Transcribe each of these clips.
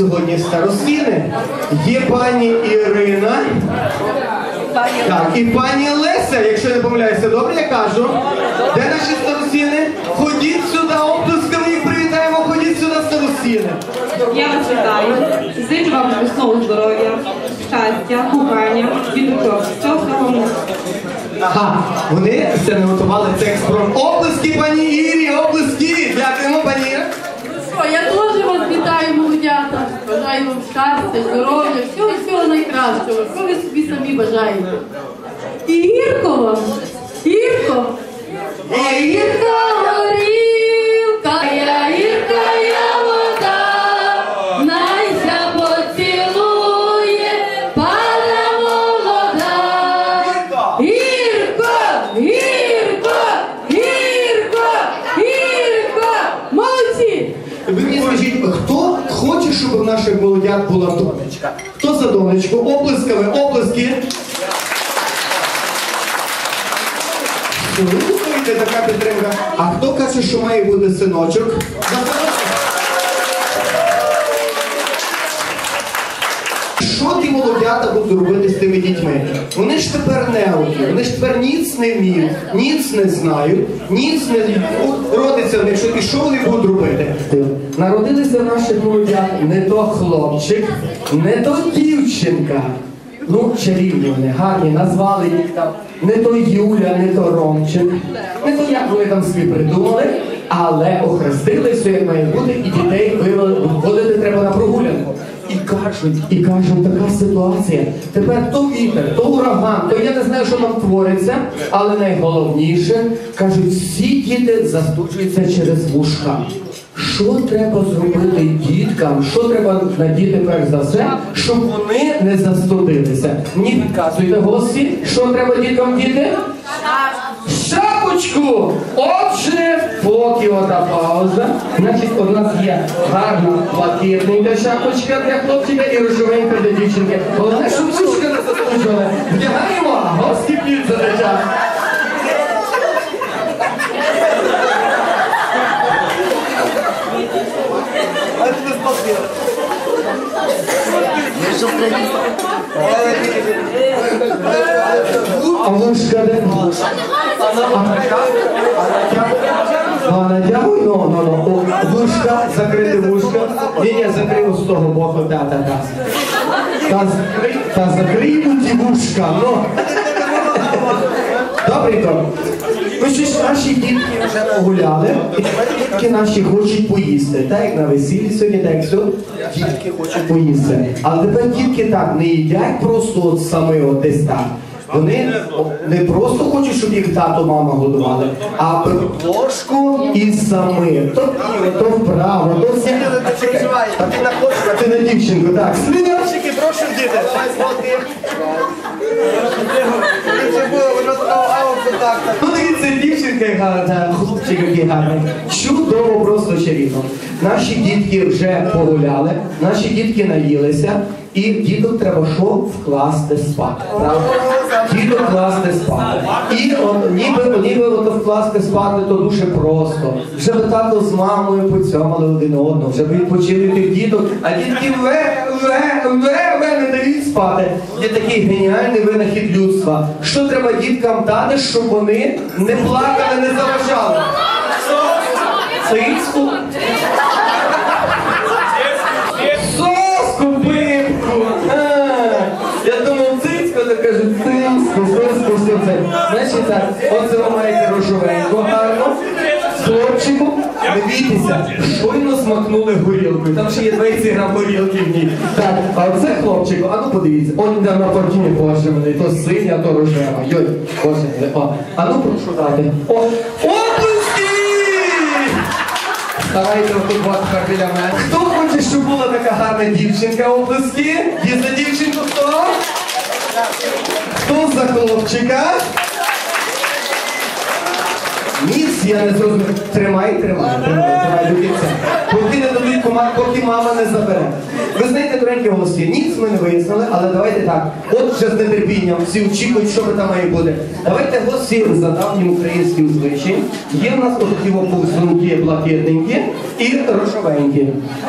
сьогодні старостини. Є пані Ірина. Так, і пані Леся, якщо я не помиляюся, добре я кажу. Де наші старостини? Ходіть сюди, оплесками їх привітаємо, ходіть сюди, старостини. Я вас вітаю. Зичу вам міцного здоров'я, щастя, кохання. Всього самого. Ага, вони це не готували текст про оплески пані Ірі, оплески. Дякуємо, пані Іра. Я теж вас вітаю, молодята. Бажаю вам щастя, здоров'я, всього всього найкращого. Що ви собі самі бажаєте? І гірко вам, гірко. Ой, гірка горілка, я гірка я вода, найся поцілує, пана молода. Гірко, гірко, гірко, гірко. Молодці! Ви мені скажіть, хто хоче, щоб в наших молодят була донечка? Хто за донечку? Оплесками, оплески. Слухайте, така підтримка. А хто каже, що має бути синочок? Що ті молодята будуть робити з тими дітьми? Вони ж тепер неуки, вони ж тепер ніц не вміють, ніц не знають, ніц не родиться в них, що і що вони будуть робити? Народилися в наших не то хлопчик, не то дівчинка. Ну, чарівні вони, гарні, назвали їх там. Не то Юля, не то Ромчик, не то як вони там собі придумали, але охрестили все як має бути, і дітей виводити треба на. І кажуть, і кажуть, така ситуація. Тепер то вітер, то ураган, то я не знаю, що там твориться, але найголовніше, кажуть, всі діти застуджуються через вушка. Що треба зробити діткам? Що треба надіти перш за все, щоб вони не застудилися? Мені підказуйте гості, що треба діткам діти? Шапочку! Отже, поки ота пауза. Значить, у нас є гарна блакитненька шапочка для хлопчика і рожевенька для дівчинки. Головне, щоб сушка не застужувала. Вдягаємо, гості п'ють за час. А вушка де? А натягуй, ну, ну, ну. О, Вушка, закрити вушка. Ні, ні, закрив з того боку, та, та, закрий, ті вушка, ну. Добренько. Ну що ж, наші дітки вже погуляли, і тепер дітки наші хочуть поїсти. Так як на весіллі сьогодні, так як все, дітки хочуть поїсти. Але тепер дітки так не їдять просто от самі от десь так. Вони не просто хочуть, щоб їх тато, мама годували, а ложку і самі. То вліво, то вправо, то все. А ти на хлопчика, а ти на дівчинку, так. Слідовчики, прошу діти. Ну дивіться, дівчинка яка хлопчик який гарний. Чудово, просто чарівно. Наші дітки вже погуляли, наші дітки наїлися, і діток треба що вкласти спати. Правда? Діток класти спати. І от, ніби, ніби ото вкласти спати, то дуже просто. Ви тато з мамою поцьомали один одного, вже відпочили тих діток, а дітки ве, ве, ве, ве, не дають спати. Є такий геніальний винахід людства. Що треба діткам дати, щоб вони не плакали, не заважали? Цицьку. Це. Значить так, оце ви маєте рожовеньку гарно. Хлопчику, не бійтеся, щойно смакнули горілкою. Там ще є 20 грам горілки в ній. Так, а оце хлопчику, а ну подивіться, он на картині боже мене, то синя, то рожева. Йой, боже мене, о. А ну прошу дати. О, оплески! Давайте отут вас біля мене. Хто хоче, щоб була така гарна дівчинка? Оплески? Є за дівчинку хто? 100 за хлопчика. Nic, ja ne zrozumiem. Trzymaj, trzymaj, trzymaj, trzymaj do końca. Póki nie dobi komar, póki mama nie zabere. Ви знаєте, доренькі голосі, ніц ми не вияснили, але давайте так. От вже з нетерпінням всі очікують, що там має бути. Давайте гості за давнім українським звичаєм. Є в нас отакі повзунки блакитненькі. і рожовенькі.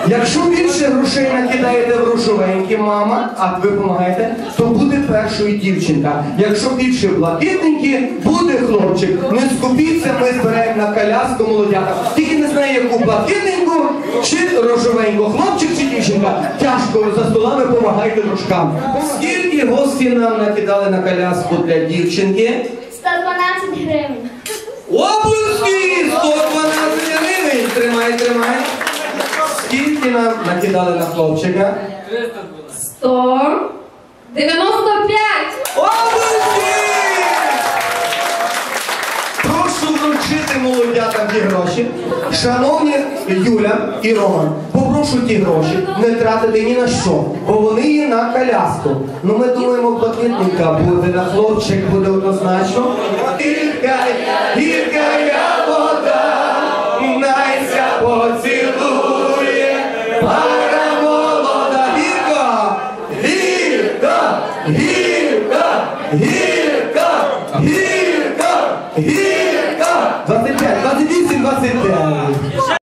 Якщо більше грошей накидаєте в рожовенькі, мама, а ви допомагаєте, то буде першою дівчинка. Якщо більше блакитненькі, буде хлопчик. Не скупіться, ми зберемо на коляску молодята. Тільки не знаю, яку блакитненьку чи рожовеньку. Хлопчик дівчинка. Тяжко за столами допомагайте дружкам. Скільки гості нам накидали на коляску для дівчинки? 112 гривень. Облески! 112 гривень! Тримай, тримай. Скільки нам накидали на хлопчика? 100. 95. Облески! Прошу вручити молодятам ті гроші. Шановні Юля і Роман, попрошу ті гроші не тратити ні на що, бо вони є на коляску. Ну ми думаємо, блакитненька буде, на хлопчик буде однозначно. Гірка, гірка